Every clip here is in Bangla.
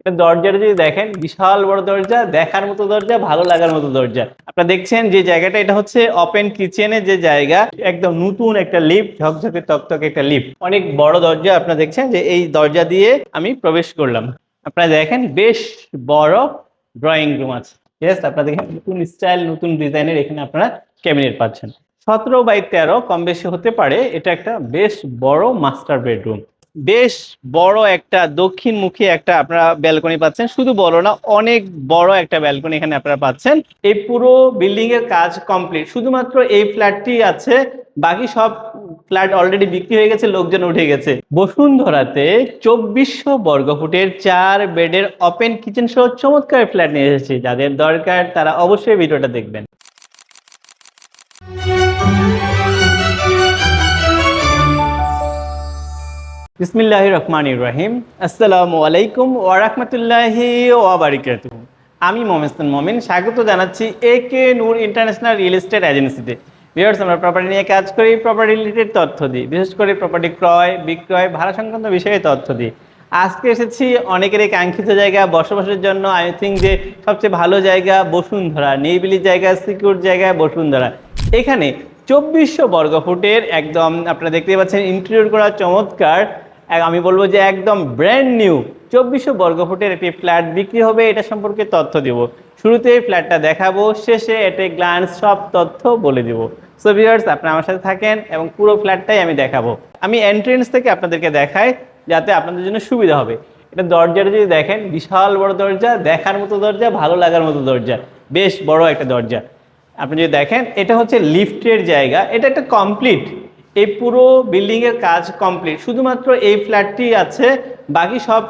এটা দরজাটা যদি দেখেন, বিশাল বড় দরজা, দেখার মতো দরজা, ভালো লাগার মতো দরজা। আপনারা দেখছেন যে জায়গাটা, এটা হচ্ছে ওপেন কিচেনের যে জায়গা, একদম নতুন একটা লিফট ঝকঝকে তকতকে একটা লিফট অনেক বড় দরজা, আপনারা দেখছেন যে এই দরজা দিয়ে আমি প্রবেশ করলাম। আপনারা দেখেন, বেশ বড় ড্রয়িং রুম আছে। ইয়েস আপনারা দেখেন, নতুন স্টাইল নতুন ডিজাইনের এখানে আপনারা ক্যাবিনেট পাচ্ছেন। সতেরো বাই তেরো কম বেশি হতে পারে, এটা একটা বেশ বড় মাস্টার বেডরুম বেশ বড় একটা দক্ষিণমুখী একটা আপনারা ব্যালকনি পাচ্ছেন। শুধু বড় না, অনেক বড় একটা ব্যালকনি এখানে আপনারা পাচ্ছেন। এই পুরো বিল্ডিং এর কাজ কমপ্লিট শুধুমাত্র এই ফ্ল্যাটটি আছে, বাকি সব ফ্ল্যাট অলরেডি বিক্রি হয়ে গেছে, লোকজন উঠে গেছে। বসুন্ধরাতে চব্বিশশো বর্গফুটের চার বেডের ওপেন কিচেন সহ চমৎকার ফ্ল্যাট নিয়ে এসেছি। যাদের দরকার তারা অবশ্যই ভিডিওটা দেখবেন। বিসমিল্লাহ রহমান রহিম আসসালামু আলাইকুম ওয়ারাহমতুল্লাহি ওয়াবারিকাতুহু। আমি মোহাম্মদ মমিন, স্বাগত জানাচ্ছি A K Noor international real estate এজেন্সিতে ভিউয়ার্স আমরা প্রপার্টি নিয়ে কাজ করি প্রপার্টি রিলেটেড তথ্য দিই, বিশেষ করে প্রপার্টি ক্রয়, বিক্রয়, ভাড়া সংক্রান্ত বিষয়ে তথ্য দিই। আজকে এসেছি অনেকেরই কাঙ্ক্ষিত জায়গা, বসবাসের জন্য। আই থিঙ্ক যে সবচেয়ে ভালো জায়গা বসুন্ধরা, নিরিবিলি জায়গা সিকিউর জায়গা বসুন্ধরা। এখানে চব্বিশশো বর্গফুটের একদম আপনারা দেখতে পাচ্ছেন ইন্টেরিয়র করা চমৎকার আমি বলব যে একদম ব্র্যান্ড নিউ চব্বিশশো বর্গফুটের একটি ফ্ল্যাট বিক্রি হবে, এটা সম্পর্কে তথ্য দিব। শুরুতে ফ্ল্যাটটা দেখাবো, শেষে এতে গ্লান্স সব তথ্য বলে দিব। সো ভিউয়ার্স আপনারা আমার সাথে থাকেন এবং পুরো ফ্ল্যাটটাই আমি দেখাবো। আমি এন্ট্রেন্স থেকে আপনাদেরকে দেখাই, যাতে আপনাদের জন্য সুবিধা হবে। এটা দরজাটা যদি দেখেন, বিশাল বড় দরজা, দেখার মতো দরজা, ভালো লাগার মতো দরজা, বেশ বড় একটা দরজা। আপনি যদি দেখেন, এটা হচ্ছে লিফটের জায়গা, এটা একটা কমপ্লিট এই পুরো বিল্ডিং এর কাজ কমপ্লিট শুধুমাত্র এই ফ্ল্যাটটি আছে, বাকি সব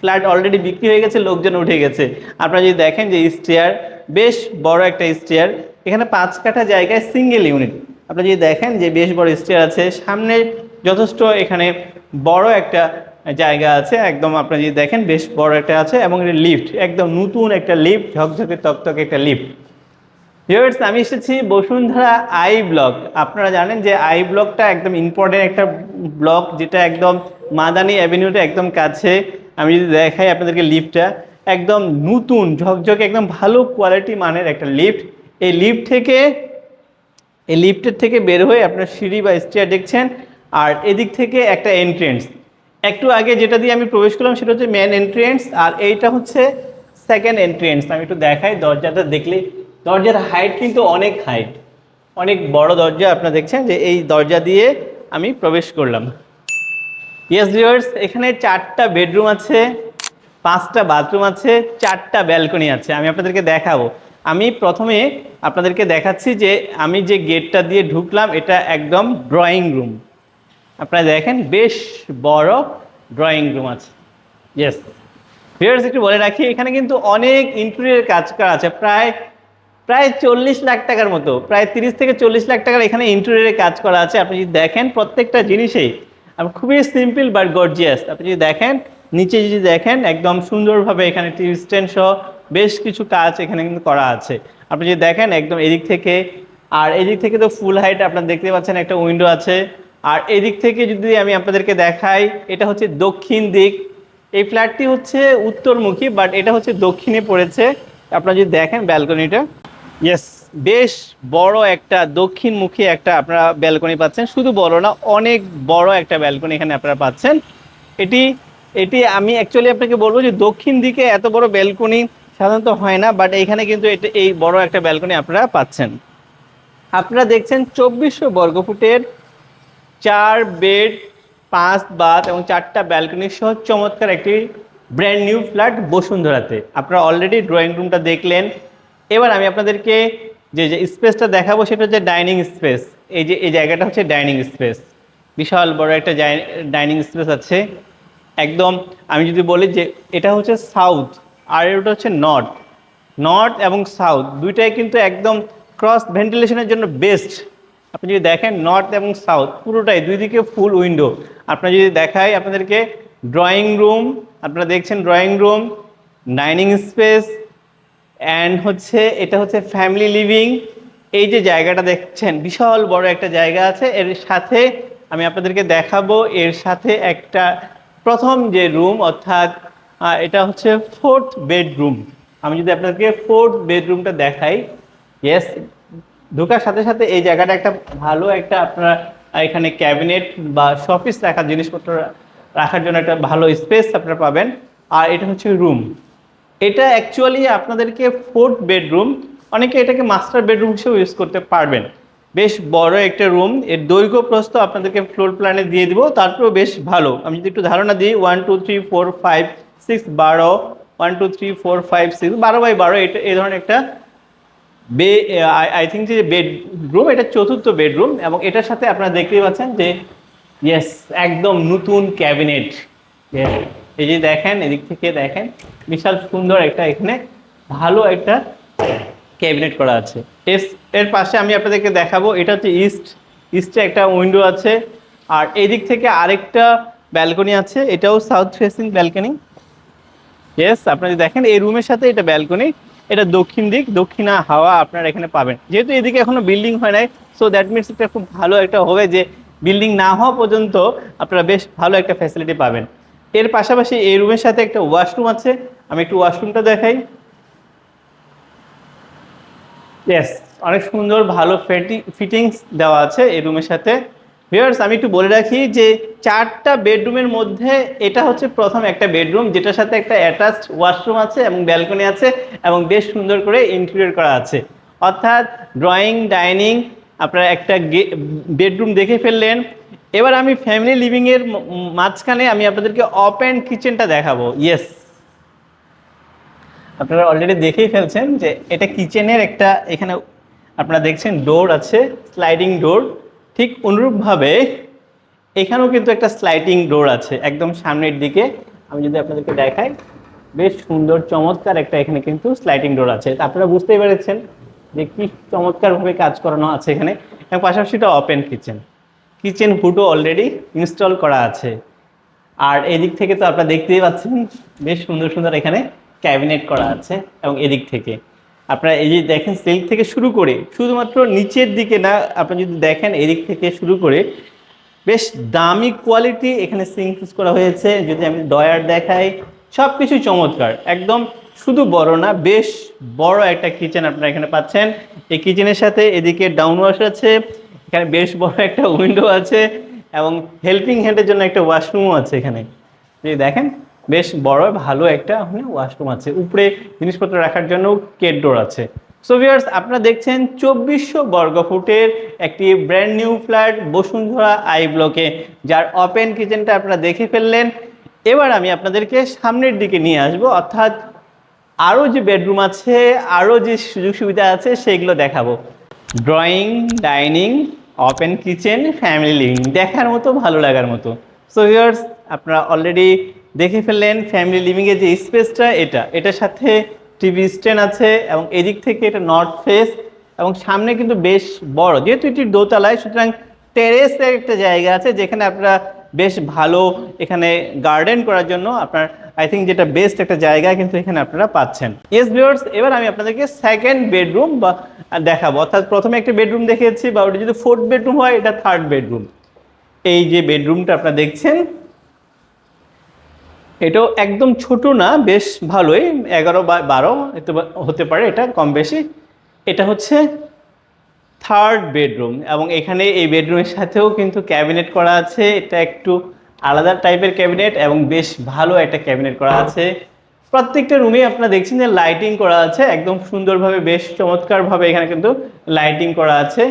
ফ্ল্যাট অলরেডি বিক্রি হয়ে গেছে, লোকজন উঠে গেছে। আপনারা যদি দেখেন যে স্টেয়ার বেশ বড় একটা স্টেয়ার এখানে পাঁচ কাঠা জায়গায় সিঙ্গেল ইউনিট আপনারা যদি দেখেন যে বেশ বড় স্টেয়ার আছে, সামনে যথেষ্ট এখানে বড় একটা জায়গা আছে, একদম আপনারা যদি দেখেন বেশ বড় একটা আছে, এবং লিফট একদম নতুন একটা লিফট ঝকঝকে তকতকে একটা লিফট ভিউয়ার্স আমি এসেছি বসুন্ধরা আই ব্লক আপনারা জানেন যে আই ব্লকটা একদম ইম্পর্টেন্ট একটা ব্লক যেটা একদম মাদানি অ্যাভিনিউটা একদম কাছে। আমি যদি দেখাই আপনাদেরকে লিফটটা একদম নতুন, ঝকঝকে, একদম ভালো কোয়ালিটি মানের একটা লিফট এই লিফট থেকে, এই লিফটের থেকে বের হয়ে আপনার সিঁড়ি বা স্টেয়ার দেখছেন। আর এদিক থেকে একটা এন্ট্রেন্স একটু আগে যেটা দিয়ে আমি প্রবেশ করলাম সেটা হচ্ছে মেন এন্ট্রেন্স আর এইটা হচ্ছে সেকেন্ড এন্ট্রেন্স আমি একটু দেখাই, দরজাটা দেখলে দরজার হাইট কিন্তু অনেক হাইট অনেক বড় দরজা আপনারা দেখছেন যে এই দরজা দিয়ে আমি প্রবেশ করলাম। ইয়েস ভিউয়ার্স এখানে চারটা বেডরুম আছে, পাঁচটা বাথরুম আছে, চারটা ব্যালকনি আছে। আমি আপনাদেরকে দেখাবো। আমি প্রথমে আপনাদেরকে দেখাচ্ছি যে আমি যে গেটটা দিয়ে ঢুকলাম, এটা একদম ড্রয়িং রুম আপনারা দেখেন বেশ বড় ড্রয়িং রুম আছে। ইয়েস ভিউয়ার্স একটু বলে রাখি, এখানে কিন্তু অনেক ইন্টেরিয়র কাজ করা আছে। প্রায় প্রায় চল্লিশ লাখ টাকার মতো, প্রায় তিরিশ থেকে চল্লিশ লাখ টাকার এখানে ইন্টেরিয়রে কাজ করা আছে। আপনি যদি দেখেন প্রত্যেকটা জিনিসেই খুবই সিম্পল বাট গর্জিয়াস আপনি যদি দেখেন, নিচে যদি দেখেন, একদম সুন্দরভাবে এখানে টিভি স্ট্যান্ড সহ বেশ কিছু কাজ এখানে কিন্তু করা আছে। আপনি যদি দেখেন, একদম এদিক থেকে, আর এদিক থেকে তো ফুল হাইট আপনারা দেখতে পাচ্ছেন একটা উইন্ডো আছে। আর এদিক থেকে যদি আমি আপনাদেরকে দেখাই, এটা হচ্ছে দক্ষিণ দিক। এই ফ্ল্যাটটি হচ্ছে উত্তরমুখী বাট এটা হচ্ছে দক্ষিণে পড়েছে। আপনারা যদি দেখেন ব্যালকনিটা ইয়েস বেশ বড় একটা, দক্ষিণমুখী একটা আপনারা ব্যালকনি পাচ্ছেন। শুধু বড় না, অনেক বড় একটা ব্যালকনি এখানে আপনারা পাচ্ছেন। এটি এটি আমি অ্যাকচুয়ালি আপনাকে বলব যে দক্ষিণ দিকে এত বড় ব্যালকনি সাধারণত হয় না বাট এখানে কিন্তু এটা, এই বড় একটা ব্যালকনি আপনারা পাচ্ছেন। আপনারা দেখছেন চব্বিশশো বর্গফুটের চার বেড, পাঁচ বাথ এবং চারটা ব্যালকনি সহ চমৎকার একটি ব্র্যান্ড নিউ ফ্ল্যাট বসুন্ধরাতে। আপনারা অলরেডি ড্রয়িং রুমটা দেখলেন। এবার আমি আপনাদেরকে যে যে স্পেসটা দেখাবো সেটা হচ্ছে ডাইনিং স্পেস এই যে, এই জায়গাটা হচ্ছে ডাইনিং স্পেস বিশাল বড় একটা ডাইনিং স্পেস আছে। একদম আমি যদি বলি যে, এটা হচ্ছে সাউথ আর এটা হচ্ছে নর্থ নর্থ এবং সাউথ দুইটাই কিন্তু একদম ক্রস ভেন্টিলেশনের জন্য বেস্ট আপনি যদি দেখেন নর্থ এবং সাউথ পুরোটাই দুই দিকে ফুল উইন্ডো আপনারা যদি দেখায় আপনাদেরকে ড্রয়িং রুম আপনারা দেখছেন drawing room dining space and হচ্ছে, এটা হচ্ছে ফ্যামিলি লিভিং এই যে জায়গাটা দেখছেন, বিশাল বড় একটা জায়গা আছে। এর সাথে আমি আপনাদেরকে দেখাবো, এর সাথে একটা প্রথম যে রুম অর্থাৎ এটা হচ্ছে ফোর্থ বেডরুম আমি যদি আপনাদেরকে ফোর্থ বেডরুমটা দেখাই ইয়েস ঢোকার সাথে সাথে এই জায়গাটা একটা ভালো একটা আপনারা এখানে ক্যাবিনেট বা শপিস রাখার জিনিসপত্র রাখার জন্য একটা ভালো স্পেস আপনারা পাবেন। আর এটা হচ্ছে রুম এটা অ্যাকচুয়ালি আপনাদেরকে ফোর্থ বেডরুম অনেকে এটাকে মাস্টার বেডরুম হিসেবে ইউজ করতে পারবেন। বেশ বড় একটা রুম এর দৈর্ঘ্য প্রস্থ আপনাদেরকে ফ্লোর প্ল্যানে দিয়ে দিব, তারপরেও বেশ ভালো। আমি যদি একটু ধারণা দিই one two three four five six বারো one two three four five six বারো বাই বারো, এটা এই ধরনের একটা বে আই থিঙ্ক যে বেডরুম এটা চতুর্থ বেডরুম এবং এটার সাথে আপনারা দেখতেই পাচ্ছেন যে ইয়েস একদম নতুন ক্যাবিনেট এই যে দেখেন, এদিক থেকে দেখেন, বিশাল সুন্দর একটা এখানে ভালো একটা ক্যাবিনেট করা আছে। এর পাশে আমি আপনাদেরকে দেখাবো, এটা হচ্ছে ইস্ট ইস্টে একটা উইন্ডো আছে। আর এদিক থেকে আরেকটা ব্যালকনি আছে, এটাও সাউথ ফেসিং ব্যালকনি ইয়েস আপনারা দেখেন, এই রুমের সাথে এটা ব্যালকনি এটা দক্ষিণ দিক, দক্ষিণা হাওয়া আপনারা এখানে পাবেন। যেহেতু এদিকে এখনও বিল্ডিং হয় নাই সো দ্যাট মিনস এটা খুব ভালো একটা হবে যে বিল্ডিং না হওয়া পর্যন্ত আপনারা বেশ ভালো একটা ফ্যাসিলিটি পাবেন। এর পাশাপাশি এই রুমের সাথে একটা ওয়াশরুম আছে। আমি একটু ওয়াশরুমটা দেখাই। ইয়েস অনেক সুন্দর, ভালো ফিটিংস দেওয়া আছে এই রুমের সাথে। ভিউয়ার্স আমি একটু বলে রাখি যে চারটা বেডরুমের মধ্যে এটা হচ্ছে প্রথম একটা বেডরুম, যেটার সাথে একটা অ্যাটাচড ওয়াশরুম আছে এবং ব্যালকনি আছে এবং বেশ সুন্দর করে ইন্টেরিয়র করা আছে। অর্থাৎ ড্রয়িং ডাইনিং আপনারা একটা বেডরুম দেখে ফেললেন। এবার আমি ফ্যামিলি লিভিংয়ের মাঝখানে আমি আপনাদেরকে ওপেন কিচেনটা দেখাবো। ইয়েস আপনারা অলরেডি দেখেই ফেলছেন যে এটা কিচেনের একটা এখানে আপনারা দেখছেন ডোর আছে স্লাইডিং ডোর ঠিক অনুরূপভাবে এখানেও কিন্তু একটা স্লাইডিং ডোর আছে, একদম সামনের দিকে। আমি যদি আপনাদেরকে দেখাই, বেশ সুন্দর, চমৎকার একটা এখানে কিন্তু স্লাইডিং ডোর আছে। আপনারা বুঝতেই পেরেছেন যে কি চমৎকারভাবে কাজ করানো আছে এখানে। এবং পাশাপাশি এটা ওপেন কিচেন কিচেন হুডও অলরেডি ইনস্টল করা আছে। আর এদিক থেকে তো আপনারা দেখতেই পাচ্ছেন, বেশ সুন্দর সুন্দর এখানে ক্যাবিনেট করা আছে এবং এদিক থেকে। আপনারা এই যে দেখেন সিল্ক থেকে শুরু করে, শুধুমাত্র নিচের দিকে না, আপনি যদি দেখেন এদিক থেকে শুরু করে, বেশ দামি কোয়ালিটি এখানে সিঙ্ক ইউজ করা হয়েছে। যদি আমি ডয়ার দেখাই সব কিছু চমৎকার। একদম শুধু বড় না, বেশ বড় একটা কিচেন আপনারা এখানে পাচ্ছেন। এই কিচেনের সাথে এদিকে ডাউন ওয়াশ আছে এখানে বেশ বড় একটা উইন্ডো আছে এবং হেল্পিং হ্যান্ডের জন্য একটা ওয়াশরুমও আছে এখানে। যদি দেখেন, বেশ বড়, ভালো একটা ওখানে ওয়াশরুম আছে। উপরে জিনিসপত্র রাখার জন্য কেট ডোর আছে। সো ভিউয়ার্স আপনারা দেখছেন চব্বিশশো বর্গ ফুটের একটি brand new flat Bashundhara I ব্লকে যার ওপেন কিচেনটা আপনারা দেখে ফেললেন। এবার আমি আপনাদেরকে সামনের দিকে নিয়ে আসব, অর্থাৎ আরও যে বেডরুম আছে, আরও যে সুযোগ সুবিধা আছে, সেগুলো দেখাবো। Drawing dining open kitchen family living দেখার মতো, ভালো লাগার মতো। সো ভিউয়ার্স আপনারা অলরেডি দেখে ফেললেন ফ্যামিলি লিভিংয়ের যে স্পেসটা এটা। এটার সাথে টিভি স্ট্যান্ড আছে এবং এদিক থেকে এটা নর্থ ফেস এবং সামনে কিন্তু বেশ বড়। যেহেতু এটি দোতলায়, সুতরাং টেরেসের একটা জায়গা আছে যেখানে আপনারা বেশ ভালো এখানে গার্ডেন করার জন্য আপনার আই থিঙ্ক যেটা বেস্ট একটা জায়গা কিন্তু এখানে আপনারা পাচ্ছেন। ইয়েস ভিউয়ার্স এবার আমি আপনাদেরকে সেকেন্ড বেডরুম বা দেখাবো। অর্থাৎ প্রথমে একটা বেডরুম দেখিয়েছি বা ওটা যদি ফোর্থ বেডরুম হয়, এটা থার্ড বেডরুম এই যে বেডরুমটা আপনারা দেখছেন, এটাও একদম ছোট না, বেশ ভালোই, এগারো বা বারো হতে পারে এটা কম বেশি। এটা হচ্ছে থার্ড বেডরুম এবং এখানে এই বেডরুমের সাথেও কিন্তু ক্যাবিনেট করা আছে। এটা একটু আলাদা টাইপের ক্যাবিনেট এবং বেশ ভালো একটা ক্যাবিনেট করা আছে। প্রত্যেকটা রুমে আপনারা দেখছেন যে লাইটিং করা আছে, একদম সুন্দরভাবে, বেশ চমৎকারভাবে এখানে কিন্তু লাইটিং করা আছে।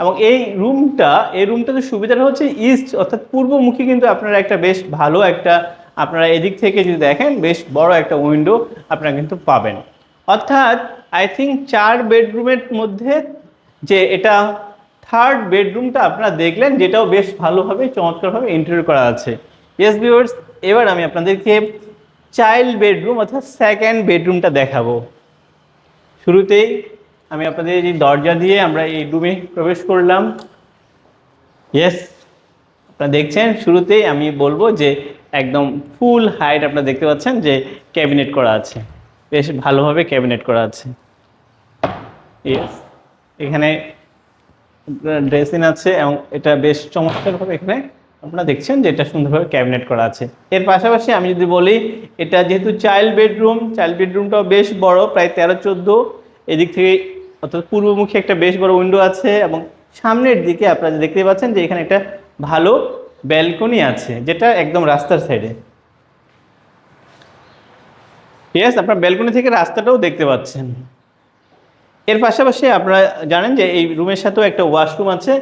এবং এই রুমটা এই রুমটাতে সুবিধাটা হচ্ছে ইস্ট অর্থাৎ পূর্বমুখী কিন্তু আপনারা একটা বেশ ভালো একটা, আপনারা এদিক থেকে যদি দেখেন, বেশ বড় একটা উইন্ডো আপনারা কিন্তু পাবেন। অর্থাৎ আই থিঙ্ক চার বেডরুমের মধ্যে যে এটা থার্ড বেডরুমটা আপনারা দেখলেন, যেটাও বেশ ভালোভাবে, চমৎকারভাবে ইন্টারভিউ করা আছে। ইয়েস ভিউয়ার্স এবার আমি আপনাদেরকে চাইল্ড বেডরুম অর্থাৎ সেকেন্ড বেডরুমটা দেখাবো। শুরুতেই আমি আপনাদের এই দরজা দিয়ে আমরা এই রুমে প্রবেশ করলাম। ইয়েস আপনারা দেখছেন, শুরুতেই আমি বলব যে একদম ফুল হাইট আপনারা দেখতে পাচ্ছেন যে ক্যাবিনেট করা আছে। বেশ ভালোভাবে ক্যাবিনেট করা আছে। ইয়েস এখানে ড্রেসিং আছে এবং এটা বেশ চমৎকারভাবে এখানে আপনারা দেখছেন যে এটা সুন্দরভাবে ক্যাবিনেট করা আছে। এর পাশাপাশি আমি যদি বলি, এটা যেহেতু চাইল্ড বেডরুম, চাইল্ড বেডরুমটাও বেশ বড়, প্রায় তেরো চোদ্দ। এদিক থেকে অর্থাৎ পূর্বমুখী একটা বেশ বড় উইন্ডো আছে এবং সামনের দিকে আপনারা দেখতে পাচ্ছেন যে এখানে একটা ভালো ব্যালকনি আছে, যেটা একদম রাস্তার সাইডে। ইয়েস আপনার ব্যালকনি থেকে রাস্তাটাও দেখতে পাচ্ছেন। এর পাশাপাশি আপনারা জানেন যে এই রুমের সাথেও একটা ওয়াশরুম আছে,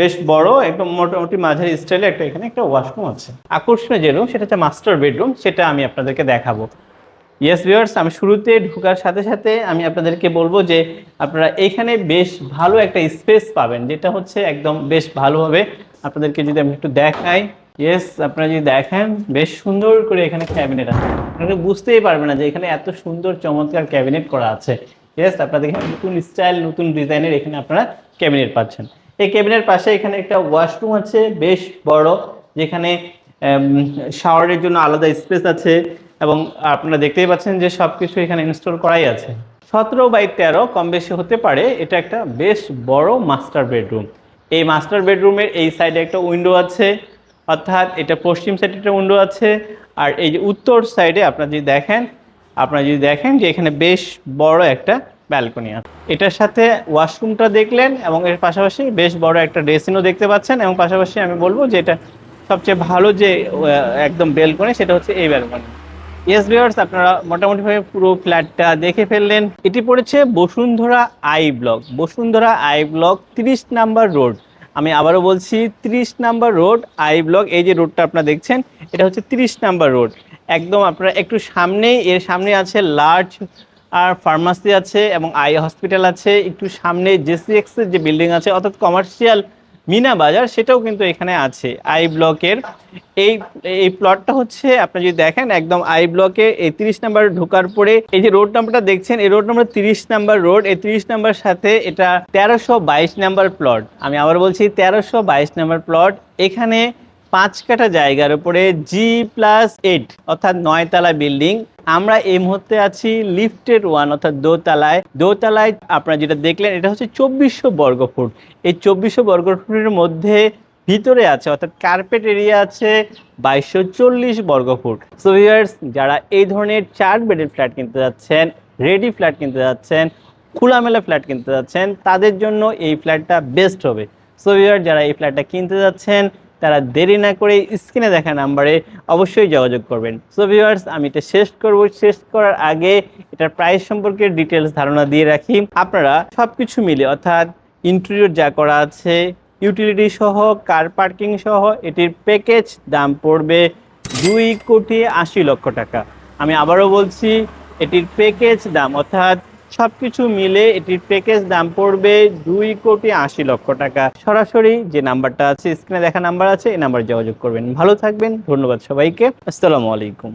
বেশ বড়, একদম মোটামুটি মাঝারি স্টাইলে একটা এখানে একটা ওয়াশরুম আছে। আকর্ষণীয় যে রুম সেটা হচ্ছে মাস্টার বেডরুম সেটা আমি আপনাদেরকে দেখাবো। ইয়েস ভিউয়ার্স আমি শুরুতে ঢোকার সাথে সাথে আমি আপনাদেরকে বলব যে আপনারা এখানে বেশ ভালো একটা স্পেস পাবেন, যেটা হচ্ছে একদম বেশ ভালোভাবে আপনাদেরকে যদি আমি একটু দেখাই। ইয়েস আপনারা যদি দেখেন, বেশ সুন্দর করে এখানে ক্যাবিনেট আছে। আপনারা বুঝতেই পারবেন না যে এখানে এত সুন্দর, চমৎকার ক্যাবিনেট করা আছে। আপনাদের এখানে নতুন স্টাইল নতুন ডিজাইনের এখানে আপনারা ক্যাবিনেট পাচ্ছেন। এই ক্যাবিনেট পাশে এখানে একটা ওয়াশরুম আছে, বেশ বড়, যেখানে শাওয়ারের জন্য আলাদা স্পেস আছে এবং আপনারা দেখতেই পাচ্ছেন যে সব কিছু এখানে ইনস্টল করাই আছে। সতেরো বাই তেরো কম বেশি হতে পারে, এটা একটা বেশ বড় মাস্টার বেডরুম এই মাস্টার বেডরুমের এই সাইডে একটা উইন্ডো আছে, অর্থাৎ এটা পশ্চিম সাইডে একটা উইন্ডো আছে, আর এই যে উত্তর সাইডে আপনারা যদি দেখেন আপনারা যদি দেখেন যে এখানে বেশ বড় একটা ব্যালকনি আছে। এটার সাথে ওয়াশরুমটা দেখলেন এবং এর পাশাপাশি বেশ বড় একটা ড্রেসিনও দেখতে পাচ্ছেন এবং পাশাপাশি আমি বলব যে এটা সবচেয়ে ভালো যে একদম ব্যালকনি, সেটা হচ্ছে এই ব্যালকনি। ইয়েস ভিউয়ার্স আপনারা মোটামুটিভাবে পুরো ফ্ল্যাটটা দেখে ফেললেন। এটি পড়েছে Bashundhara I block, Bashundhara I block তিরিশ নাম্বার রোড। আমি আবারও বলছি, তিরিশ নাম্বার রোড, আই ব্লক, এই যে রোডটা আপনারা দেখছেন, এটা হচ্ছে তিরিশ নাম্বার রোড। একদম আপনারা একটু সামনেই, এর সামনে আছে লার্জ আর ফার্মাসি আছে এবং আই হসপিটাল আছে। একটু সামনে জেসিএক্স এর যে বিল্ডিং আছে, অর্থাৎ কমার্শিয়াল মিনা বাজার, সেটাও কিন্তু এখানে আছে আই ব্লকের এই এই প্লটটা হচ্ছে, আপনি যদি দেখেন, একদম আই ব্লকে এই তিরিশ নাম্বার ঢোকার পরে, এই যে রোড নাম্বারটা দেখছেন, এই রোড নাম্বার তিরিশ নাম্বার রোড এই তিরিশ নাম্বার সাথে এটা তেরোশো বাইশ নাম্বার প্লট আমি আবার বলছি তেরোশো বাইশ নাম্বার প্লট এখানে পাঁচ কাঠা জায়গার উপরে জি প্লাস এইট অর্থাৎ নয়তলা বিল্ডিং। আমরা এই মুহূর্তে আছি লিফটেড ওয়ান অর্থাৎ দোতলায়। দোতলায় আপনারা যেটা দেখলেন, এটা হচ্ছে চব্বিশশো বর্গ ফুট। এই চব্বিশশো বর্গ ফুটের মধ্যে ভিতরে আছে, অর্থাৎ কার্পেট এরিয়া আছে বাইশশো চল্লিশ বর্গ ফুট। সো ভিউয়ার্স যারা এই ধরনের চার বেডের ফ্ল্যাট কিনতে যাচ্ছেন রেডি ফ্ল্যাট কিনতে যাচ্ছেন, খোলামেলা ফ্ল্যাট কিনতে যাচ্ছেন, তাদের জন্য এই ফ্ল্যাটটা বেস্ট হবে। সো ভিউয়ার যারা এই ফ্ল্যাটটা কিনতে যাচ্ছেন তারা দেরি না করে স্ক্রিনে দেখা নাম্বারে অবশ্যই যোগাযোগ করবেন। সো ভিউয়ার্স আমি এটা শেষ করব। শেষ করার আগে এটার প্রাইস সম্পর্কে ডিটেলস ধারণা দিয়ে রাখি। আপনারা সব কিছু মিলে, অর্থাৎ ইন্টেরিয়র যা করা আছে ইউটিলিটি সহ কার পার্কিং সহ, এটির প্যাকেজ দাম পড়বে দুই কোটি আশি লক্ষ টাকা। আমি আবারও বলছি, এটির প্যাকেজ দাম, অর্থাৎ সবকিছু মিলে এটির প্যাকেজ দাম পড়বে দুই কোটি আশি লক্ষ টাকা। সরাসরি যে নাম্বারটা আছে স্ক্রিনে দেখা নাম্বার আছে, এই নাম্বারে যোগাযোগ করবেন। ভালো থাকবেন, ধন্যবাদ সবাইকে। আসসালামু আলাইকুম।